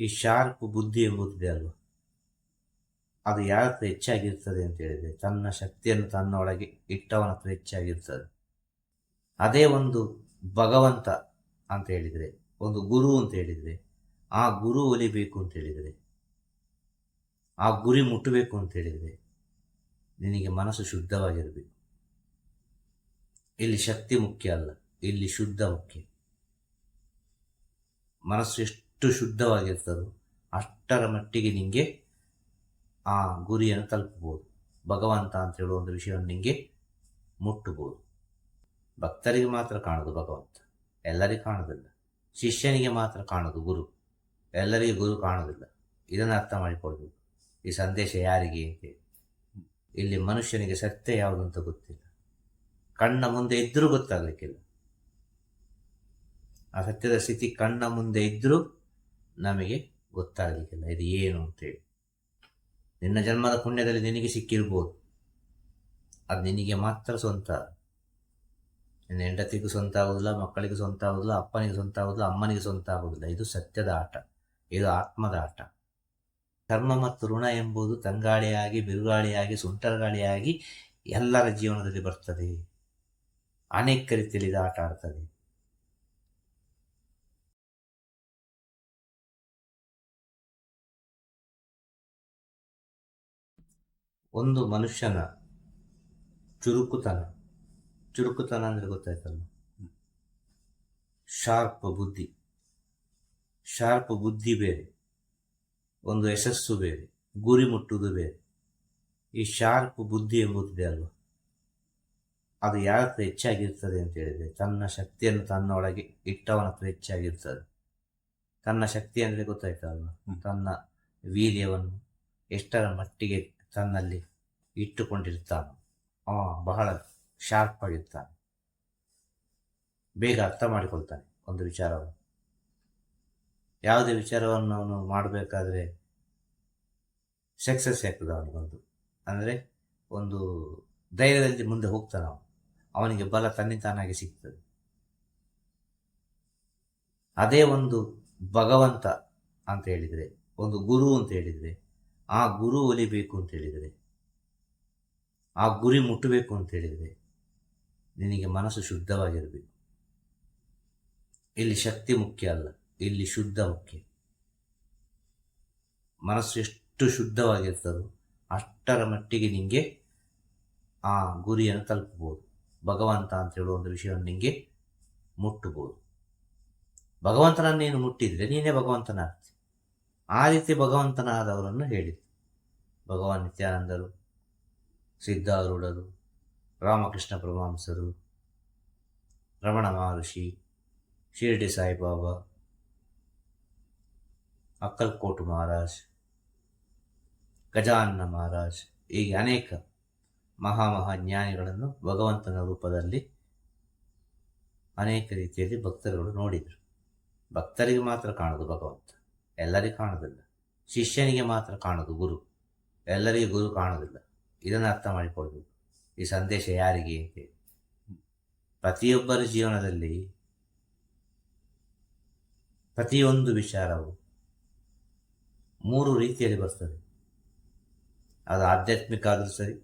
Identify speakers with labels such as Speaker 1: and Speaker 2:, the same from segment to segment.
Speaker 1: ಈ ಶಾರ್ಪ್ ಬುದ್ಧಿ ಎಂಬುದಿದೆ ಅಲ್ವಾ? ಅದು ಯಾರ ಹತ್ರ ಹೆಚ್ಚಾಗಿರ್ತದೆ ಅಂತ ಹೇಳಿದರೆ ತನ್ನ ಶಕ್ತಿಯನ್ನು ತನ್ನೊಳಗೆ ಇಟ್ಟವನ ಹತ್ರ ಹೆಚ್ಚಾಗಿರ್ತದೆ. ಅದೇ ಒಂದು ಭಗವಂತ ಅಂತ ಹೇಳಿದರೆ, ಒಂದು ಗುರು ಅಂತ ಹೇಳಿದರೆ, ಆ ಗುರು ಒಲಿಬೇಕು ಅಂತ ಹೇಳಿದರೆ, ಆ ಗುರಿ ಮುಟ್ಟಬೇಕು ಅಂತ ಹೇಳಿದರೆ ನಿನಗೆ ಮನಸ್ಸು ಶುದ್ಧವಾಗಿರಬೇಕು. ಇಲ್ಲಿ ಶಕ್ತಿ ಮುಖ್ಯ ಅಲ್ಲ, ಇಲ್ಲಿ ಶುದ್ಧ ಮುಖ್ಯ. ಮನಸ್ಸು ಎಷ್ಟು ಶುದ್ಧವಾಗಿರ್ತದೋ. ಅಷ್ಟರ ಮಟ್ಟಿಗೆ ನಿಮಗೆ ಆ ಗುರಿಯನ್ನು ತಲುಪಬಹುದು. ಭಗವಂತ ಅಂತ ಹೇಳುವ ಒಂದು ವಿಷಯವನ್ನು ನಿಮಗೆ ಮುಟ್ಟಬಹುದು. ಭಕ್ತರಿಗೆ ಮಾತ್ರ ಕಾಣೋದು ಭಗವಂತ. ಎಲ್ಲರಿಗೂ ಕಾಣೋದಿಲ್ಲ. ಶಿಷ್ಯನಿಗೆ ಮಾತ್ರ ಕಾಣೋದು ಗುರು. ಎಲ್ಲರಿಗೆ ಗುರು ಕಾಣೋದಿಲ್ಲ. ಇದನ್ನು ಅರ್ಥ ಮಾಡಿಕೊಳ್ಬೇಕು. ಈ ಸಂದೇಶ ಯಾರಿಗೆ ಅಂತೇಳಿ ಇಲ್ಲಿ ಮನುಷ್ಯನಿಗೆ ಸತ್ಯ ಯಾವುದು ಅಂತ ಗೊತ್ತಿಲ್ಲ. ಕಣ್ಣ ಮುಂದೆ ಇದ್ದರೂ ಗೊತ್ತಾಗಲಿಕ್ಕಿಲ್ಲ. ಆ ಸತ್ಯದ ಸ್ಥಿತಿ ಕಣ್ಣ ಮುಂದೆ ಇದ್ದರೂ ನಮಗೆ ಗೊತ್ತಾಗಲಿಕ್ಕಿಲ್ಲ. ಇದು ಏನು ಅಂತೇಳಿ. ನಿನ್ನ ಜನ್ಮದ ಪುಣ್ಯದಲ್ಲಿ ನಿನಗೆ ಸಿಕ್ಕಿರ್ಬೋದು. ಅದು ನಿನಗೆ ಮಾತ್ರ ಸ್ವಂತ. ನಿನ್ನ ಹೆಂಡತಿಗೂ ಸ್ವಂತ ಆಗೋದಿಲ್ಲ, ಮಕ್ಕಳಿಗೆ ಸ್ವಂತ ಆಗೋದಿಲ್ಲ, ಅಪ್ಪನಿಗೆ ಸ್ವಂತ ಆಗೋದಿಲ್ಲ, ಅಮ್ಮನಿಗೆ ಸ್ವಂತ ಆಗೋದಿಲ್ಲ. ಇದು ಸತ್ಯದ ಆಟ. ಇದು ಆತ್ಮದ ಆಟ. ಕರ್ಮ ಮತ್ತು ಋಣ ಎಂಬುದು ತಂಗಾಳಿಯಾಗಿ, ಬಿರುಗಾಳಿಯಾಗಿ, ಸುಂಟರಗಾಳಿಯಾಗಿ ಎಲ್ಲರ ಜೀವನದಲ್ಲಿ ಬರ್ತದೆ. ಅನೇಕ ರೀತಿಯಲ್ಲಿ ಇದು ಆಟ ಆಡ್ತದೆ. ಒಂದು ಮನುಷ್ಯನ ಚುರುಕುತನ. ಚುರುಕುತನ ಅಂದರೆ ಗೊತ್ತಾಯ್ತಲ್ಲ ಶಾರ್ಪ್ ಬುದ್ಧಿ. ಶಾರ್ಪ್ ಬುದ್ಧಿ ಬೇರೆ. ಒಂದು ಯಶಸ್ಸು ಬೇರೆ. ಗುರಿ ಮುಟ್ಟುವುದು ಬೇರೆ. ಈ ಶಾರ್ಪ್ ಬುದ್ಧಿ ಎಂಬುದಿದೆ ಅಲ್ವಾ? ಅದು ಯಾರ ಹತ್ರ ಹೆಚ್ಚಾಗಿರ್ತದೆ ಅಂತ ಹೇಳಿದರೆ ತನ್ನ ಶಕ್ತಿಯನ್ನು ತನ್ನೊಳಗೆ ಇಟ್ಟವನ ಹತ್ರ ಹೆಚ್ಚಾಗಿರ್ತದೆ. ತನ್ನ ಶಕ್ತಿ ಅಂದರೆ ಗೊತ್ತಾಯ್ತಲ್ವ? ತನ್ನ ವೀರ್ಯವನ್ನು ಎಷ್ಟರ ಮಟ್ಟಿಗೆ ತನ್ನಲ್ಲಿ ಇಟ್ಟುಕೊಂಡಿರ್ತಾನೆ ಅವ ಬಹಳ ಶಾರ್ಪ್ ಆಗಿರ್ತಾನೆ. ಬೇಗ ಅರ್ಥ ಮಾಡಿಕೊಳ್ತಾನೆ ಒಂದು ವಿಚಾರವನ್ನು ಯಾವುದೇ ವಿಚಾರವನ್ನು ಅವನು ಮಾಡಬೇಕಾದ್ರೆ ಸಕ್ಸಸ್ ಆಗ್ತದೆ ಅವನಿಗೊಂದು ಅಂದರೆ ಒಂದು ಧೈರ್ಯದಲ್ಲಿ ಮುಂದೆ ಹೋಗ್ತಾನೆ ಅವನು. ಅವನಿಗೆ ಬಲ ತನ್ನಿತಾನಾಗಿ ಸಿಗ್ತದೆ. ಅದೇ ಒಂದು ಭಗವಂತ ಅಂತ ಹೇಳಿದರೆ, ಒಂದು ಗುರು ಅಂತ ಹೇಳಿದರೆ ಆ ಗುರು ಒಲಿಬೇಕು ಅಂತ ಹೇಳಿದರೆ, ಆ ಗುರಿ ಮುಟ್ಟಬೇಕು ಅಂತ ಹೇಳಿದರೆ ನಿನಗೆ ಮನಸ್ಸು ಶುದ್ಧವಾಗಿರಬೇಕು. ಇಲ್ಲಿ ಶಕ್ತಿ ಮುಖ್ಯ ಅಲ್ಲ, ಇಲ್ಲಿ ಶುದ್ಧ ಮುಖ್ಯ. ಮನಸ್ಸು ಎಷ್ಟು ಶುದ್ಧವಾಗಿರ್ತದೋ ಅಷ್ಟರ ಮಟ್ಟಿಗೆ ನಿಮಗೆ ಆ ಗುರಿಯನ್ನು ತಲುಪಬಹುದು. ಭಗವಂತ ಅಂತ ಹೇಳುವ ಒಂದು ವಿಷಯವನ್ನು ನಿಮಗೆ ಮುಟ್ಟಬಹುದು. ಭಗವಂತನನ್ನು ನೀನು ಮುಟ್ಟಿದರೆ ನೀನೇ ಭಗವಂತನಾಗ್ತಿ. ಆ ರೀತಿ ಭಗವಂತನಾದವರನ್ನು ಹೇಳಿದರು. ಭಗವಾನ್ ನಿತ್ಯಾನಂದರು, ಸಿದ್ಧಾರೂಢರು, ರಾಮಕೃಷ್ಣ ಪರಮಹಂಸರು, ರಮಣ ಮಹರ್ಷಿ, ಶಿರ್ಡಿ ಸಾಯಿಬಾಬಾ, ಅಕ್ಕಲ್ಕೋಟು ಮಹಾರಾಜ್, ಗಜಾನನ ಮಹಾರಾಜ್, ಹೀಗೆ ಅನೇಕ ಮಹಾಮಹಾ ಜ್ಞಾನಿಗಳನ್ನು ಭಗವಂತನ ರೂಪದಲ್ಲಿ ಅನೇಕ ರೀತಿಯಲ್ಲಿ ಭಕ್ತರುಗಳು ನೋಡಿದರು. ಭಕ್ತರಿಗೆ ಮಾತ್ರ ಕಾಣೋದು ಭಗವಂತ. ಎಲ್ಲರಿಗೂ ಕಾಣೋದಿಲ್ಲ ಶಿಷ್ಯನಿಗೆ ಮಾತ್ರ ಕಾಣೋದು ಗುರು. ಎಲ್ಲರಿಗೂ ಗುರು ಕಾಣೋದಿಲ್ಲ ಇದನ್ನು ಅರ್ಥ ಮಾಡಿಕೊಳ್ಬೇಕು ಈ ಸಂದೇಶ ಯಾರಿಗೆ ಅಂತೇಳಿ ಪ್ರತಿಯೊಬ್ಬರ ಜೀವನದಲ್ಲಿ ಪ್ರತಿಯೊಂದು ವಿಚಾರವು ಮೂರು ರೀತಿಯಲ್ಲಿ ಬರ್ತದೆ. ಅದು ಆಧ್ಯಾತ್ಮಿಕ ಆದರೂ ಸರಿ,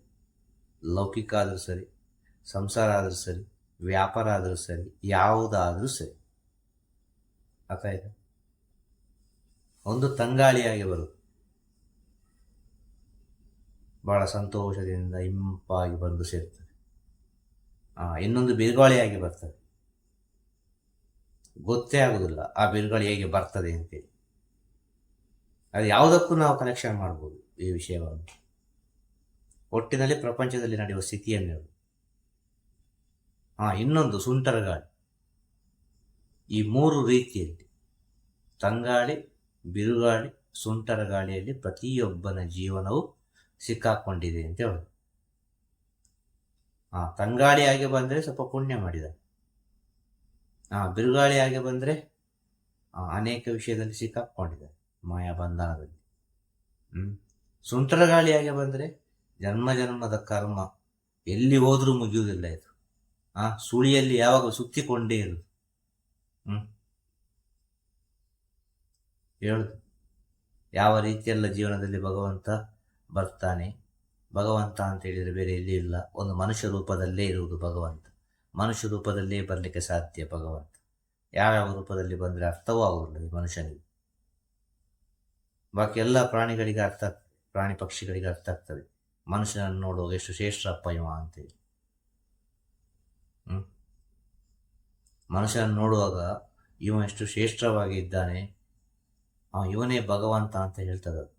Speaker 1: ಲೌಕಿಕ ಆದರೂ ಸರಿ, ಸಂಸಾರ ಆದರೂ ಸರಿ, ವ್ಯಾಪಾರ ಆದರೂ ಸರಿ, ಯಾವುದಾದರೂ ಸರಿ. ಅರ್ಥ ಆಯ್ತಾ? ಒಂದು ತಂಗಾಳಿಯಾಗಿ ಬರುತ್ತೆ ಬಹಳ ಸಂತೋಷದಿಂದ ಇಂಪಾಗಿ ಬಂದು ಸೇರ್ತದೆ. ಇನ್ನೊಂದು ಬಿರುಗಾಳಿಯಾಗಿ ಬರ್ತದೆ. ಗೊತ್ತೇ ಆಗುದಿಲ್ಲ, ಆ ಬಿರುಗಾಳಿ ಹೇಗೆ ಬರ್ತದೆ ಅಂತೇಳಿ. ಅದು ಯಾವುದಕ್ಕೂ ನಾವು ಕನೆಕ್ಷನ್ ಮಾಡ್ಬೋದು ಈ ವಿಷಯವನ್ನು. ಒಟ್ಟಿನಲ್ಲಿ ಪ್ರಪಂಚದಲ್ಲಿ ನಡೆಯುವ ಸ್ಥಿತಿಯನ್ನು ಹಾ ಇನ್ನೊಂದು ಸುಂಟರಗಾಳಿ. ಈ ಮೂರು ರೀತಿಯಲ್ಲಿ, ತಂಗಾಳಿ ಬಿರುಗಾಳಿ, ಸುಂಟರ ಗಾಳಿಯಲ್ಲಿ ಪ್ರತಿಯೊಬ್ಬನ ಜೀವನವು ಸಿಕ್ಕಾಕೊಂಡಿದೆ ಅಂತ ಹೇಳೋದು. ಆ ತಂಗಾಳಿಯಾಗಿ ಬಂದರೆ ಸ್ವಲ್ಪ ಪುಣ್ಯ ಮಾಡಿದ. ಆ ಬಿರುಗಾಳಿಯಾಗಿ ಬಂದರೆ ಅನೇಕ ವಿಷಯದಲ್ಲಿ ಸಿಕ್ಕಾಕೊಂಡಿದ್ದಾರೆ ಮಾಯಾ ಬಂಧನದಲ್ಲಿ. ಹ್ಞೂ ಸುಂಟರ ಗಾಳಿಯಾಗಿ ಬಂದರೆ ಜನ್ಮ ಜನ್ಮದ ಕರ್ಮ ಎಲ್ಲಿ ಹೋದರೂ ಮುಗಿಯುವುದಿಲ್ಲ ಇದು. ಆ ಸುಳಿಯಲ್ಲಿ ಯಾವಾಗ ಸುತ್ತಿಕೊಂಡೇ ಇರು ಹ್ಮ್. ಹೇಳುದು. ಯಾವ ರೀತಿಯೆಲ್ಲ ಜೀವನದಲ್ಲಿ ಭಗವಂತ ಬರ್ತಾನೆ, ಭಗವಂತ ಅಂತ ಹೇಳಿದರೆ ಬೇರೆ ಎಲ್ಲಿ ಇಲ್ಲ. ಒಂದು ಮನುಷ್ಯ ರೂಪದಲ್ಲೇ ಇರುವುದು ಭಗವಂತ. ಮನುಷ್ಯ ರೂಪದಲ್ಲೇ ಬರಲಿಕ್ಕೆ ಸಾಧ್ಯ ಭಗವಂತ. ಯಾವ್ಯಾವ ರೂಪದಲ್ಲಿ ಬಂದರೆ ಅರ್ಥವೂ ಆಗುವುದಿಲ್ಲ ಈ ಮನುಷ್ಯನಿಗೆ. ಬಾಕಿ ಎಲ್ಲ ಪ್ರಾಣಿಗಳಿಗೆ ಅರ್ಥ ಪ್ರಾಣಿ ಪಕ್ಷಿಗಳಿಗೆ ಅರ್ಥ ಆಗ್ತದೆ. ಮನುಷ್ಯನನ್ನು ನೋಡುವಾಗ ಎಷ್ಟು ಶ್ರೇಷ್ಠಪ್ಪ ಇವ ಅಂತೇಳಿ. ಹ್ಮ್. ಮನುಷ್ಯನನ್ನು ನೋಡುವಾಗ ಇವ ಎಷ್ಟು ಶ್ರೇಷ್ಠವಾಗಿ ಇದ್ದಾನೆ ಇವನೇ ಭಗವಂತ ಅಂತ ಹೇಳ್ತದ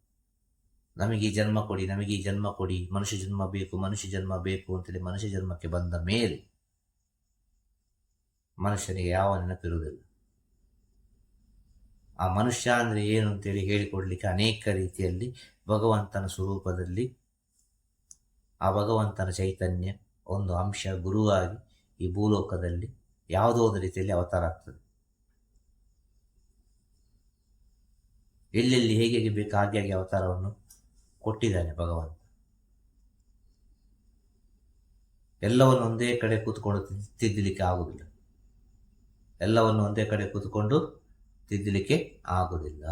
Speaker 1: ನಮಗೆ ಈ ಜನ್ಮ ಕೊಡಿ, ನಮಗೆ ಈ ಜನ್ಮ ಕೊಡಿ, ಮನುಷ್ಯ ಜನ್ಮ ಬೇಕು, ಮನುಷ್ಯ ಜನ್ಮ ಬೇಕು ಅಂತೇಳಿ ಮನುಷ್ಯ ಜನ್ಮಕ್ಕೆ ಬಂದ ಮೇಲೆ ಮನುಷ್ಯನಿಗೆ ಯಾವ ನೆನಪಿರುವುದಿಲ್ಲ. ಆ ಮನುಷ್ಯ ಅಂದರೆ ಏನು ಅಂತೇಳಿ ಹೇಳಿಕೊಡ್ಲಿಕ್ಕೆ ಅನೇಕ ರೀತಿಯಲ್ಲಿ ಭಗವಂತನ ಸ್ವರೂಪದಲ್ಲಿ ಆ ಭಗವಂತನ ಚೈತನ್ಯ ಒಂದು ಅಂಶ ಗುರುವಾಗಿ ಈ ಭೂಲೋಕದಲ್ಲಿ ಯಾವುದೋ ಒಂದು ರೀತಿಯಲ್ಲಿ ಅವತಾರ ಆಗ್ತದೆ. ಎಲ್ಲೆಲ್ಲಿ ಹೇಗೆ ಹೇಗೆ ಬೇಕು ಹಾಗೆ ಹಾಗೆ ಅವತಾರವನ್ನು ಕೊಟ್ಟಿದ್ದಾನೆ ಭಗವಂತ ಎಲ್ಲವನ್ನು ಒಂದೇ ಕಡೆ ಕೂತ್ಕೊಂಡು ತಿದ್ದಲಿಕ್ಕೆ ಆಗುವುದಿಲ್ಲ. ಎಲ್ಲವನ್ನು ಒಂದೇ ಕಡೆ ಕೂತ್ಕೊಂಡು ತಿದ್ದಲಿಕ್ಕೆ ಆಗುವುದಿಲ್ಲ.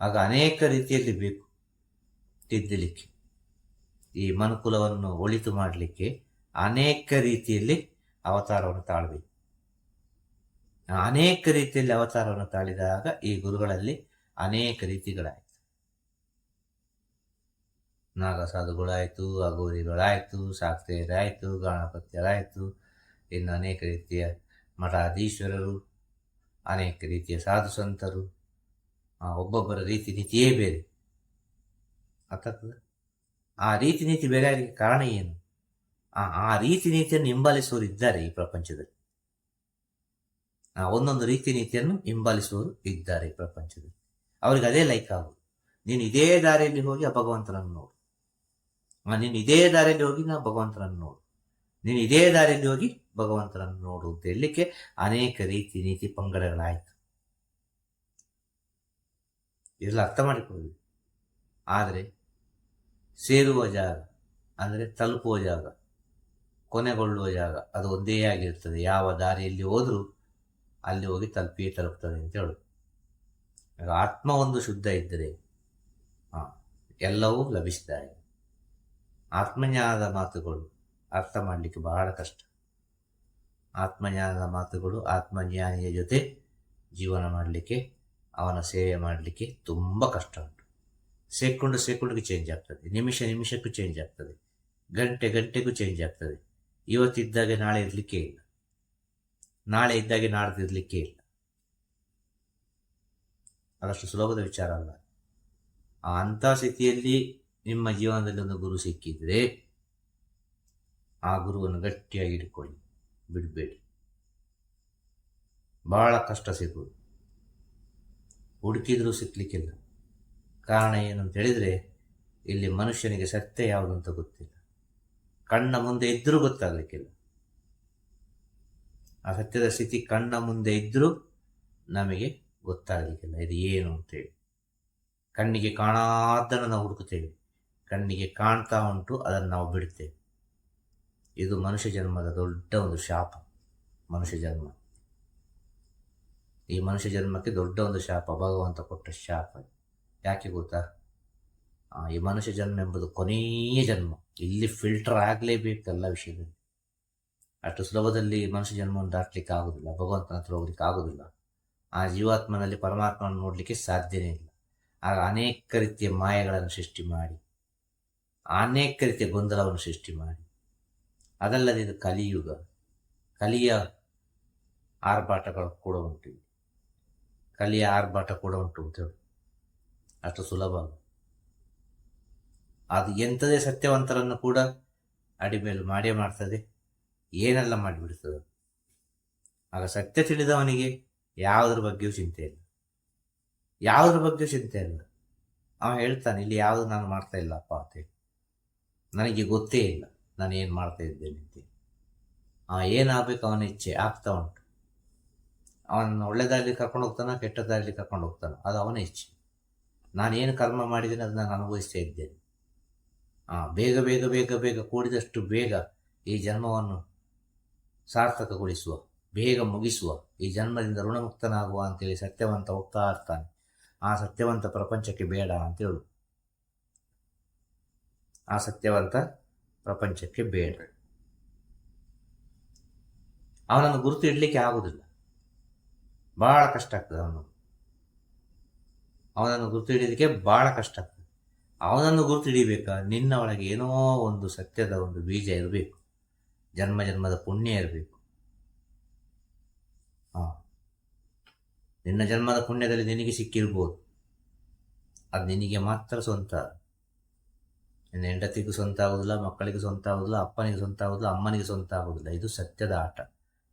Speaker 1: ಆಗ ಅನೇಕ ರೀತಿಯಲ್ಲಿ ಬೇಕು ತಿದ್ದಲಿಕ್ಕೆ. ಈ ಮನುಕುಲವನ್ನು ಒಳಿತು ಮಾಡಲಿಕ್ಕೆ ಅನೇಕ ರೀತಿಯಲ್ಲಿ ಅವತಾರವನ್ನು ತಾಳಬೇಕು. ಅನೇಕ ರೀತಿಯಲ್ಲಿ ಅವತಾರವನ್ನು ತಾಳಿದಾಗ ಈ ಗುರುಗಳಲ್ಲಿ ಅನೇಕ ರೀತಿಗಳಾಯಿತು. ನಾಗಸಾಧುಗಳಾಯಿತು ಅಗೋರಿಗಳಾಯಿತು ಸಾಕ್ತೇರಾಯಿತು ಗಣಪತ್ಯರಾಯಿತು, ಇನ್ನು ಅನೇಕ ರೀತಿಯ ಮಠಾಧೀಶ್ವರರು, ಅನೇಕ ರೀತಿಯ ಸಾಧು ಸಂತರು ಒಬ್ಬೊಬ್ಬರ ರೀತಿ ನೀತಿಯೇ ಬೇರೆ. ಅರ್ಥಾಗ್ತದೆ ಆ ರೀತಿ ನೀತಿ ಬೇರೆ ಕಾರಣ ಏನು? ಆ ರೀತಿ ನೀತಿಯನ್ನು ಹಿಂಬಾಲಿಸುವರಿದ್ದಾರೆ ಈ ಪ್ರಪಂಚದಲ್ಲಿ. ಒಂದೊಂದು ರೀತಿ ನೀತಿಯನ್ನು ಹಿಂಬಾಲಿಸುವವರು ಇದ್ದಾರೆ ಪ್ರಪಂಚದಲ್ಲಿ. ಅವರಿಗೆ ಅದೇ ಲೈಕ್ ಆಗುದು. ನೀನು ಇದೇ ದಾರಿಯಲ್ಲಿ ಹೋಗಿ ಆ ಭಗವಂತನನ್ನು ನೋಡು. ನೀನು ಇದೇ ದಾರಿಯಲ್ಲಿ ಹೋಗಿ ನಾ ಭಗವಂತನನ್ನು ನೋಡು. ನೀನು ಇದೇ ದಾರಿಯಲ್ಲಿ ಹೋಗಿ ಭಗವಂತನನ್ನು ನೋಡು ಅಂತ ಹೇಳಲಿಕ್ಕೆ ಅನೇಕ ರೀತಿ ನೀತಿ ಪಂಗಡಗಳಾಯಿತು. ಇದೆಲ್ಲ ಅರ್ಥ ಮಾಡಿಕೊಳ್ಳಿ. ಆದರೆ ಸೇರುವ ಜಾಗ, ಅಂದರೆ ತಲುಪುವ ಜಾಗ, ಕೊನೆಗೊಳ್ಳುವ ಜಾಗ, ಅದು ಒಂದೇ ಆಗಿರ್ತದೆ. ಯಾವ ದಾರಿಯಲ್ಲಿ ಹೋದರೂ ಅಲ್ಲಿ ಹೋಗಿ ತಲುಪಿ ತಲುಪ್ತದೆ ಅಂತ ಹೇಳೋದು ಆತ್ಮ ಒಂದು ಶುದ್ಧ ಇದ್ದರೆ ಎಲ್ಲವೂ ಲಭಿಸಿದಾಗ ಆತ್ಮಜ್ಞಾನದ ಮಾತುಗಳು ಅರ್ಥ ಮಾಡಲಿಕ್ಕೆ ಬಹಳ ಕಷ್ಟ. ಆತ್ಮಜ್ಞಾನದ ಮಾತುಗಳು ಆತ್ಮಜ್ಞಾನಿಯ ಜೊತೆ ಜೀವನ ಮಾಡಲಿಕ್ಕೆ, ಅವನ ಸೇವೆ ಮಾಡಲಿಕ್ಕೆ ತುಂಬ ಕಷ್ಟ ಉಂಟು. ಸೇಕೊಂಡು ಸೇಕೊಂಡಿಗೆ ಚೇಂಜ್ ಆಗ್ತದೆ. ನಿಮಿಷ ನಿಮಿಷಕ್ಕೂ ಚೇಂಜ್ ಆಗ್ತದೆ. ಗಂಟೆ ಗಂಟೆಗೂ ಚೇಂಜ್ ಆಗ್ತದೆ. ಇವತ್ತಿದ್ದಾಗೆ ನಾಳೆ ಇರಲಿಕ್ಕೆ ಇಲ್ಲ. ನಾಳೆ ಇದ್ದಾಗೆ ನಾಡ್ದಿರಲಿಕ್ಕೆ ಇಲ್ಲ. ಅದಷ್ಟು ಸುಲಭದ ವಿಚಾರ ಅಲ್ಲ. ಆ ಅಂಥ ಸ್ಥಿತಿಯಲ್ಲಿ ನಿಮ್ಮ ಜೀವನದಲ್ಲಿ ಒಂದು ಗುರು ಸಿಕ್ಕಿದರೆ ಆ ಗುರುವನ್ನು ಗಟ್ಟಿಯಾಗಿ ಇಟ್ಕೊಳ್ಳಿ ಬಿಡಬೇಡಿ. ಭಾಳ ಕಷ್ಟ ಸಿಗುವುದು ಹುಡುಕಿದರೂ ಸಿಕ್ಕಲಿಕ್ಕಿಲ್ಲ ಕಾರಣ ಏನು ಅಂತ ಹೇಳಿದ್ರೆ ಇಲ್ಲಿ ಮನುಷ್ಯನಿಗೆ ಸತ್ಯ ಯಾವುದು ಅಂತ ಗೊತ್ತಿಲ್ಲ. ಕಣ್ಣ ಮುಂದೆ ಇದ್ದರೂ ಗೊತ್ತಾಗಲಿಕ್ಕಿಲ್ಲ. ಆ ಸತ್ಯದ ಸ್ಥಿತಿ ಕಣ್ಣ ಮುಂದೆ ಇದ್ದರೂ ನಮಗೆ ಗೊತ್ತಾಗಲಿಕ್ಕಿಲ್ಲ. ಇದು ಏನು ಅಂತೇಳಿ. ಕಣ್ಣಿಗೆ ಕಾಣಾದನ್ನು ನಾವು ಹುಡುಕುತ್ತೇವೆ. ಕಣ್ಣಿಗೆ ಕಾಣ್ತಾ ಉಂಟು, ಅದನ್ನು ನಾವು ಬಿಡ್ತೇವೆ ಇದು ಮನುಷ್ಯ ಜನ್ಮದ ದೊಡ್ಡ ಒಂದು ಶಾಪ. ಮನುಷ್ಯ ಜನ್ಮ. ಈ ಮನುಷ್ಯ ಜನ್ಮಕ್ಕೆ ದೊಡ್ಡ ಒಂದು ಶಾಪ, ಭಗವಂತ ಕೊಟ್ಟ ಶಾಪ. ಯಾಕೆ ಗೊತ್ತಾ? ಈ ಮನುಷ್ಯ ಜನ್ಮ ಎಂಬುದು ಕೊನೆಯ ಜನ್ಮ. ಇಲ್ಲಿ ಫಿಲ್ಟರ್ ಆಗಲೇಬೇಕು ಎಲ್ಲ ವಿಷಯದಲ್ಲಿ. ಅಷ್ಟು ಸುಲಭದಲ್ಲಿ ಮನುಷ್ಯ ಜನ್ಮವನ್ನು ದಾಟಲಿಕ್ಕೆ ಆಗೋದಿಲ್ಲ, ಭಗವಂತನ ಹತ್ರ ಹೋಗ್ಲಿಕ್ಕೆ ಆಗೋದಿಲ್ಲ. ಆ ಜೀವಾತ್ಮನಲ್ಲಿ ಪರಮಾತ್ಮನ ನೋಡಲಿಕ್ಕೆ ಸಾಧ್ಯನೇ ಇಲ್ಲ. ಆಗ ಅನೇಕ ರೀತಿಯ ಮಾಯೆಗಳನ್ನು ಸೃಷ್ಟಿ ಮಾಡಿ, ಅನೇಕ ರೀತಿಯ ಗೊಂದಲವನ್ನು ಸೃಷ್ಟಿ ಮಾಡಿ. ಅದಲ್ಲದೆ ಇದು ಕಲಿಯುಗ, ಕಲಿಯ ಆರ್ಭಾಟಗಳು ಕೂಡ ಉಂಟು. ಕಲಿಯ ಆರ್ಭಾಟ ಕೂಡ ಉಂಟು ಅಂತ ಹೇಳಿ. ಅಷ್ಟು ಸುಲಭ. ಅದು ಎಂಥದೇ ಸತ್ಯವಂತರನ್ನು ಕೂಡ ಅಡಿಮೇಲು ಮಾಡೇ ಮಾಡ್ತದೆ. ಏನೆಲ್ಲ ಮಾಡಿಬಿಡ್ತದೆ? ಆಗ ಸತ್ಯ ತಿಳಿದವನಿಗೆ ಯಾವುದ್ರ ಬಗ್ಗೆಯೂ ಚಿಂತೆ ಇಲ್ಲ. ಯಾವುದ್ರ ಬಗ್ಗೆಯೂ ಚಿಂತೆ ಇಲ್ಲ. ಅವ ಹೇಳ್ತಾನೆ, ಇಲ್ಲಿ ಯಾವುದು ನಾನು ಮಾಡ್ತಾ ಇಲ್ಲಪ್ಪ ಅಂತ ಹೇಳಿ. ನನಗೆ ಗೊತ್ತೇ ಇಲ್ಲ ನಾನು ಏನು ಮಾಡ್ತಾ ಇದ್ದೇನೆ ಅಂತೇಳಿ ಅವ ಏನಾಗಬೇಕು ಅವನ ಇಚ್ಛೆ ಆಗ್ತಾ ಉಂಟು. ಅವನ ಒಳ್ಳೆದಾಗಲಿ ಕರ್ಕೊಂಡು ಹೋಗ್ತಾನ ಕೆಟ್ಟದಾಗಲಿ ಕರ್ಕೊಂಡು ಹೋಗ್ತಾನ? ಅದು ಅವನ ಇಚ್ಛೆ. ನಾನು ಏನು ಕರ್ಮ ಮಾಡಿದ್ದೇನೆ ಅದನ್ನ ನಾನು ಅನುಭವಿಸ್ತಾ ಇದ್ದೇನೆ. ಹಾಂ ಬೇಗ ಬೇಗ ಬೇಗ ಬೇಗ ಕೂಡಿದಷ್ಟು ಬೇಗ ಈ ಜನ್ಮವನ್ನು ಸಾರ್ಥಕಗೊಳಿಸುವ, ಬೇಗ ಮುಗಿಸುವ, ಈ ಜನ್ಮದಿಂದ ಋಣಮುಕ್ತನಾಗುವ ಅಂತೇಳಿ ಸತ್ಯವಂತ ಹೋಗ್ತಾ ಇರ್ತಾನೆ. ಆ ಸತ್ಯವಂತ ಪ್ರಪಂಚಕ್ಕೆ ಬೇಡ ಅಂತ ಹೇಳು. ಆ ಸತ್ಯವಂತ ಪ್ರಪಂಚಕ್ಕೆ ಬೇಡ. ಅವನನ್ನು ಗುರುತು ಇಡಲಿಕ್ಕೆ ಆಗುವುದಿಲ್ಲ ಬಹಳ ಕಷ್ಟ ಆಗ್ತದೆ ಅವನು. ಅವನನ್ನು ಗುರುತು ಹಿಡಿಯೋದಕ್ಕೆ ಬಹಳ ಕಷ್ಟ ಆಗ್ತದೆ. ಅವನನ್ನು ಗುರುತು ಹಿಡಿಬೇಕಾ? ನಿನ್ನ ಒಳಗೆ ಏನೋ ಒಂದು ಸತ್ಯದ ಒಂದು ಬೀಜ ಇರಬೇಕು. ಜನ್ಮ ಜನ್ಮದ ಪುಣ್ಯ ಇರಬೇಕು. ಹಾಂ. ನಿನ್ನ ಜನ್ಮದ ಪುಣ್ಯದಲ್ಲಿ ನಿನಗೆ ಸಿಕ್ಕಿರ್ಬೋದು. ಅದು ನಿನಗೆ ಮಾತ್ರ ಸ್ವಂತ. ನಿನ್ನ ಹೆಂಡತಿಗೂ ಸ್ವಂತ ಆಗೋದಿಲ್ಲ, ಮಕ್ಕಳಿಗೆ ಸ್ವಂತ ಆಗೋದಿಲ್ಲ, ಅಪ್ಪನಿಗೆ ಸ್ವಂತ ಆಗೋದಿಲ್ಲ, ಅಮ್ಮನಿಗೆ ಸ್ವಂತ ಆಗೋದಿಲ್ಲ. ಇದು ಸತ್ಯದ ಆಟ.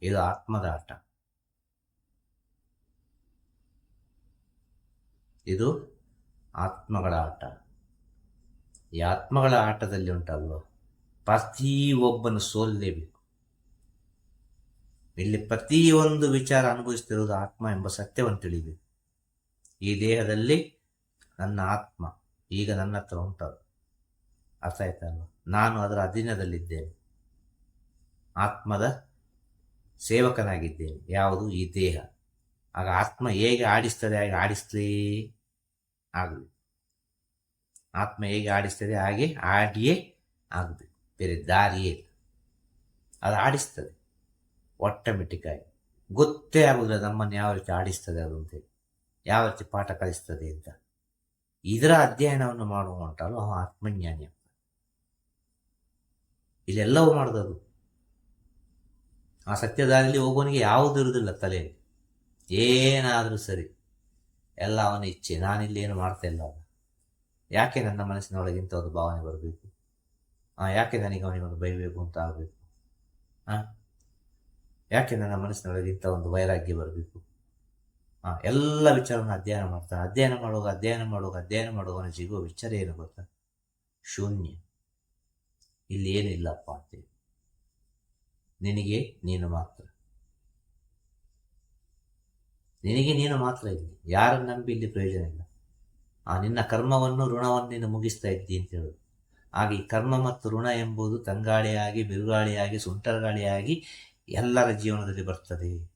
Speaker 1: ಇದು ಆತ್ಮದ ಆಟ. ಇದು ಆತ್ಮಗಳ ಆಟ. ಈ ಆತ್ಮಗಳ ಆಟದಲ್ಲಿ ಉಂಟಲ್ವ? ಪ್ರತಿ ಒಬ್ಬನು ಸೋಲ್ಲೇಬೇಕು. ಇಲ್ಲಿ ಪ್ರತಿಯೊಂದು ವಿಚಾರ ಅನುಭವಿಸ್ತಿರುವುದು ಆತ್ಮ ಎಂಬ ಸತ್ಯವನ್ನು ತಿಳಿಬೇಕು. ಈ ದೇಹದಲ್ಲಿ ನನ್ನ ಆತ್ಮ ಈಗ ನನ್ನ ಹತ್ರ ಉಂಟದು. ಅರ್ಥ ಆಯ್ತಲ್ವ? ನಾನು ಅದರ ಅಧೀನದಲ್ಲಿದ್ದೇನೆ. ಆತ್ಮದ ಸೇವಕನಾಗಿದ್ದೇನೆ. ಯಾವುದು? ಈ ದೇಹ. ಆಗ ಆತ್ಮ ಹೇಗೆ ಆಡಿಸ್ತದೆ ಹಾಗೆ ಆಡಿಸ್ಲೇ ಆಗಲಿ ಆತ್ಮ ಹೇಗೆ ಆಡಿಸ್ತದೆ ಹಾಗೆ ಆಡಿಯೇ ಆಗಬೇಕು. ಬೇರೆ ದಾರಿಯೇ ಇಲ್ಲ. ಅದು ಆಡಿಸ್ತದೆ. ಆಟೋಮೆಟಿಕ್ ಆಗಿ ಗೊತ್ತೇ ಆಗುದಿಲ್ಲ ನಮ್ಮನ್ನು ಯಾವ ರೀತಿ ಆಡಿಸ್ತದೆ ಅದು ಅಂತೇಳಿ ಯಾವ ರೀತಿ ಪಾಠ ಕಲಿಸ್ತದೆ ಅಂತ. ಇದರ ಅಧ್ಯಯನವನ್ನು ಮಾಡುವ ಉಂಟಲ್ಲ ಅವ ಆತ್ಮಜ್ಞಾನಿ ಇಲ್ಲೆಲ್ಲವೂ ಮಾಡೋದು ಆ ಸತ್ಯದಾರಿಯಲ್ಲಿ ಹೋಗೋನಿಗೆ ಯಾವುದು ಇರುವುದಿಲ್ಲ ತಲೆಯಲ್ಲಿ. ಏನಾದರೂ ಸರಿ. ಎಲ್ಲ ಅವನ ಇಚ್ಛೆ. ನಾನಿಲ್ಲಿ ಏನು ಮಾಡ್ತಾ ಇಲ್ಲ ಯಾಕೆ ನನ್ನ ಮನಸ್ಸಿನೊಳಗಿಂತ ಒಂದು ಭಾವನೆ ಬರಬೇಕು? ಯಾಕೆ ನನಗೆ ಅವನಿಗೊಂದು ಬೈಬೇಕು ಅಂತ ಆಗಬೇಕು. ಹಾಂ ಯಾಕೆ ನನ್ನ ಮನಸ್ಸಿನೊಳಗೆ ಇಂಥ ಒಂದು ವೈರಾಗ್ಯ ಬರಬೇಕು. ಹಾಂ ಎಲ್ಲ ವಿಚಾರವನ್ನು ಅಧ್ಯಯನ ಮಾಡ್ತಾನೆ. ಅಧ್ಯಯನ ಮಾಡುವಾಗ ಅಧ್ಯಯನ ಮಾಡುವಾಗ ಅಧ್ಯಯನ ಮಾಡುವಾಗ ಸಿಗುವ ವಿಚಾರ ಏನು ಗೊತ್ತಾ? ಶೂನ್ಯ. ಇಲ್ಲಿ ಏನಿಲ್ಲಪ್ಪ ಅಂತೇಳಿ. ನಿನಗೆ ನೀನು ಮಾತ್ರ. ನಿನಗೆ ನೀನು ಮಾತ್ರ ಇಲ್ಲಿ. ಯಾರನ್ನು ನಂಬಿ ಇಲ್ಲಿ ಪ್ರಯೋಜನ ಇಲ್ಲ. ಆ, ನಿನ್ನ ಕರ್ಮವನ್ನು, ಋಣವನ್ನು ನೀನು ಮುಗಿಸ್ತಾ ಇದ್ದಿ ಅಂತ ಹೇಳೋದು. ಆಗ ಈ ಕರ್ಮ ಮತ್ತು ಋಣ ಎಂಬುದು ತಂಗಾಳಿಯಾಗಿ, ಬಿರುಗಾಳಿಯಾಗಿ, ಸುಂಟರಗಾಳಿಯಾಗಿ ಎಲ್ಲರ ಜೀವನದಲ್ಲಿ ಬರ್ತದೆ.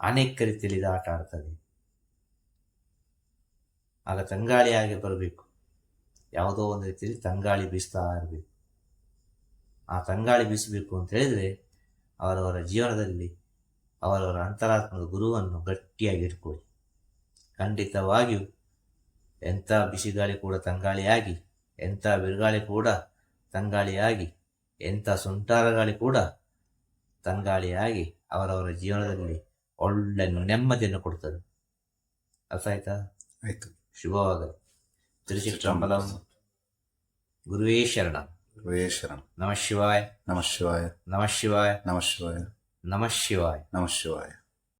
Speaker 1: ಅನೇಕ ರೀತಿಯಲ್ಲಿ ಇದು ಆಟ ಆಡ್ತದೆ. ಆಗ ತಂಗಾಳಿಯಾಗಿ ಬರಬೇಕು. ಯಾವುದೋ ಒಂದು ರೀತಿಯಲ್ಲಿ ತಂಗಾಳಿ ಬೀಸ್ತಾ ಇರಬೇಕು. ಆ ತಂಗಾಳಿ ಬೀಸಬೇಕು ಅಂತ ಹೇಳಿದರೆ ಅವರವರ ಜೀವನದಲ್ಲಿ ಅವರವರ ಅಂತರಾತ್ಮದ ಗುರುವನ್ನು ಗಟ್ಟಿಯಾಗಿ ಇಟ್ಕೊಳ್ಳಿ. ಖಂಡಿತವಾಗಿಯೂ ಎಂಥ ಬಿಸಿಗಾಳಿ ಕೂಡ ತಂಗಾಳಿಯಾಗಿ ಎಂಥ ಬಿರುಗಾಳಿ ಕೂಡ ತಂಗಾಳಿಯಾಗಿ ಎಂಥ ಸುಂಟಾರ ಗಾಳಿ ಕೂಡ ತಂಗಾಳಿಯಾಗಿ ಅವರವರ ಜೀವನದಲ್ಲಿ ಒಳ್ಳೆ ನೆಮ್ಮದಿಯನ್ನು ಕೊಡ್ತದೆ ಅರ್ಥ ಆಯ್ತಾ.
Speaker 2: ಆಯ್ತು
Speaker 1: ಶುಭವಾಗಲಿ. ತಿರುಚಿಟ್ಟಂಬಲಂ ಗುರುವೇ ಶರಣ.
Speaker 2: ಗುರುವೇ ಶರಣ.
Speaker 1: ನಮಃ ಶಿವಾಯ.
Speaker 2: ನಮಃ ಶಿವಾಯ.
Speaker 1: ನಮಃ ಶಿವಾಯ.
Speaker 2: ನಮಃ ಶಿವಾಯ.
Speaker 1: ನಮಃ ಶಿವಾಯ.
Speaker 2: ನಮಃ ಶಿವಾಯ.